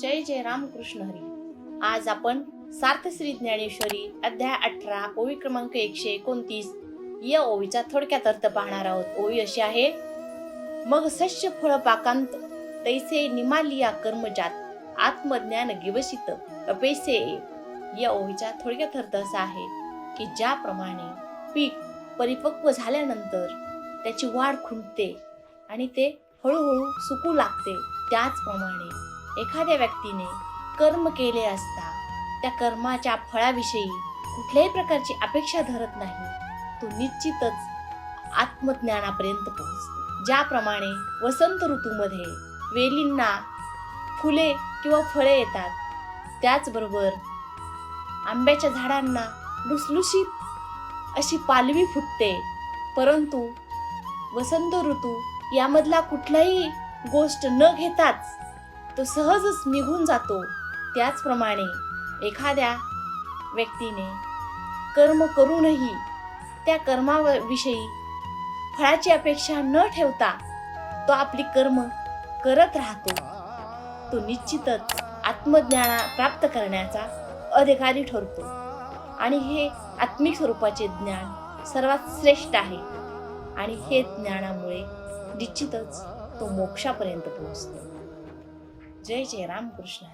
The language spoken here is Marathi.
जय रामकृष्ण हरी. आज आपण सार्थश्री ज्ञानेश्वरी अध्याय अठरा ओवी क्रमांक एकशे एकोणतीस. या ओवीचा थोडक्यात अर्थ पाहणार आहोत. ओवी अशी आहे मग सस्य फळ पाकांत तैसे निमालिया कर्मजात आत्मज्ञान गिवसित अपेसे या ओवीचा थोडक्यात अर्थ असा आहे की ज्याप्रमाणे पीक परिपक्व झाल्यानंतर त्याची वाढ खुंटते आणि ते हळूहळू सुकू लागते. त्याचप्रमाणे एखाद्या व्यक्तीने कर्म केले असता त्या कर्माच्या फळाविषयी कुठल्याही प्रकारची अपेक्षा धरत नाही. तो निश्चितच आत्मज्ञानापर्यंत पोहोचतो. ज्याप्रमाणे वसंत ऋतूमध्ये वेलींना फुले किंवा फळे येतात त्याचबरोबर आंब्याच्या झाडांना लुसलुशीत अशी पालवी फुटते. परंतु वसंत ऋतू यामधला कुठलाही गोष्ट न घेताच तो सहजच निघून जातो. त्याचप्रमाणे एखाद्या व्यक्तीने कर्म करूनही त्या कर्माविषयी फळाची अपेक्षा न ठेवता तो आपली कर्म करत राहतो. तो निश्चितच आत्मज्ञाना प्राप्त करण्याचा अधिकारी ठरतो. आणि हे आत्मिक स्वरूपाचे ज्ञान सर्वात श्रेष्ठ आहे. आणि हे ज्ञानामुळे निश्चितच तो मोक्षापर्यंत पोहोचतो. जय जय रामकृष्ण